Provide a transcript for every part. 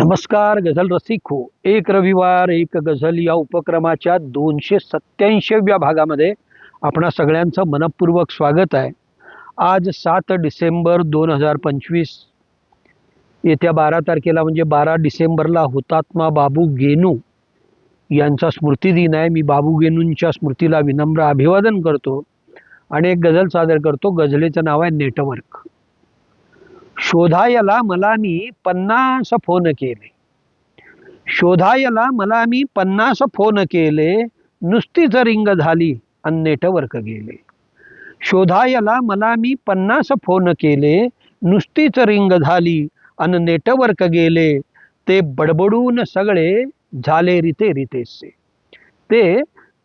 नमस्कार गझल रसिक हो एक रविवार एक गझल या उपक्रमाच्या दोनशे सत्याऐंशीव्या भागामध्ये आपणा सगळ्यांचं मनपूर्वक स्वागत आहे. आज सात डिसेंबर दोन हजार पंचवीस. येत्या बारा तारखेला म्हणजे बारा डिसेंबरला हुतात्मा बाबू गेनू यांचा स्मृतिदिन आहे. मी बाबू गेनूंच्या स्मृतीला विनम्र अभिवादन करतो आणि एक गझल सादर करतो. गझलेचं नाव आहे नेटवर्क. शोधायला मला मी पन्नास फोन केले. शोधायला मला मी पन्नास फोन केले नुसतीच रिंग झाली आणि नेटवर्क गेले. शोधायला मला मी पन्नास फोन केले नुसतीच रिंग झाली आणि नेटवर्क गेले ते बडबडून सगळे झाले रिते रितेसे ते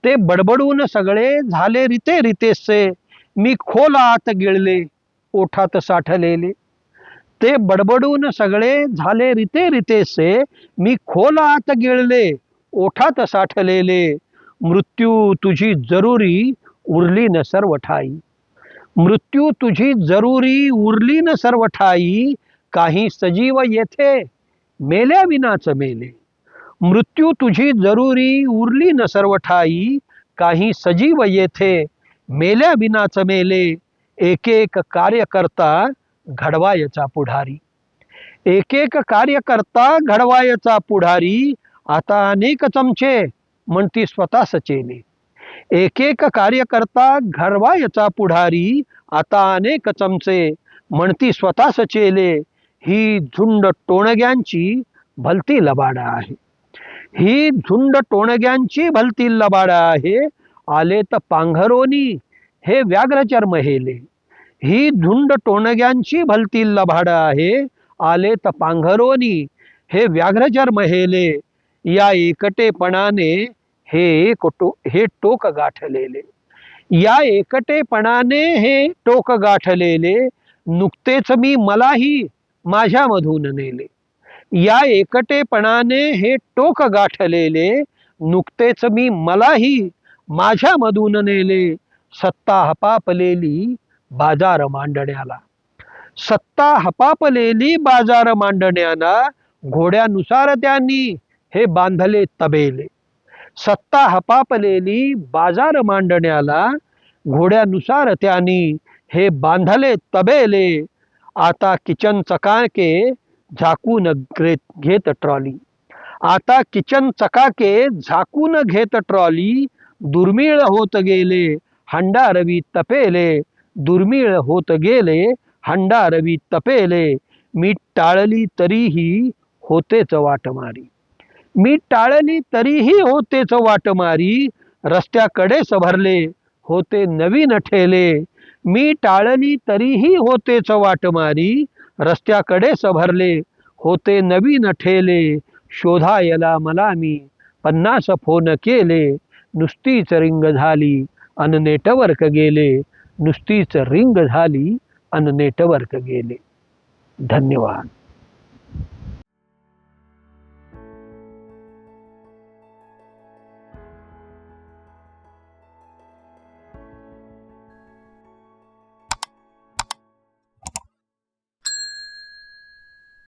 ते बडबडून सगळे झाले रिते रितेसे मी खोल आत गिळले ओठात साठलेले. ते बडबडून सगळे झाले रिते रितेसे मी खोल आत गिळले ओठात साठलेले. मृत्यू तुझी जरुरी उरली न सर्व ठाई मृत्यू तुझी जरुरी उरली न सर्व ठाई काही सजीव येथे मेल्या विनाच मेले. मृत्यू तुझी जरुरी उरली न सर्व ठाई काही सजीव येथे मेल्या विनाच मेले. एक एक कार्यकर्ता घडवायचा पुढारी. एक एक कार्यकर्ता घडवायचा पुढारी आता अनेक चमचे म्हणती स्वतः सचेले. एक एक कार्यकर्ता घडवायचा पुढारी आता अनेक चमचे म्हणती स्वतः सचेले. ही झुंड टोणग्यांची भलती लबाडा आहे. ही झुंड टोणग्यांची भलती लबाडा आहे. आले तर पांघरोनी हे व्याघ्रचर महेले ही झुंड टोणग्यांची भलती लभाड आहे. आले तर पांघरोनी हे व्याघ्रजर महेले या एकटेपणाने हे टो हे टोक गाठलेले. या एकटेपणाने हे टोक गाठलेले. नुकतेच मी मलाही माझ्यामधून नेले. या एकटेपणाने हे टोक गाठलेले. नुकतेच मी मलाही माझ्यामधून नेले. सत्ता हपापलेली बाजार मांडण्याला. सत्ता हपापलेली बाजार मांडण्याला घोड्यानुसार त्यांनी हे बांधले तबेले. सत्ता हपापलेली बाजार मांडण्याला घोड्यानुसार त्यांनी हे बांधले तबेले. आता किचन चकाके झाकून घेत ट्रॉली. आता किचन चकाके झाकून घेत ट्रॉली. दुर्मिळ होत गेले. हंडा रवी तपेले. दुर्मिळ होत गेले हंडारवी तपेले. मी टाळली तरीही होतेच वाटमारी. मी टाळली तरीही होतेच वाटमारी. रस्त्याकडेच भरले होते नवीन ठेले. मी टाळली तरीही होतेच वाटमारी. रस्त्याकडेच भरले होते नवीन ठेले. शोधायला मला मी पन्नास फोन केले. नुसतीच रिंग झाली अन नेटवर्क गेले. नुसतीच रिंग झाली आणि नेटवर्क गेले. धन्यवाद.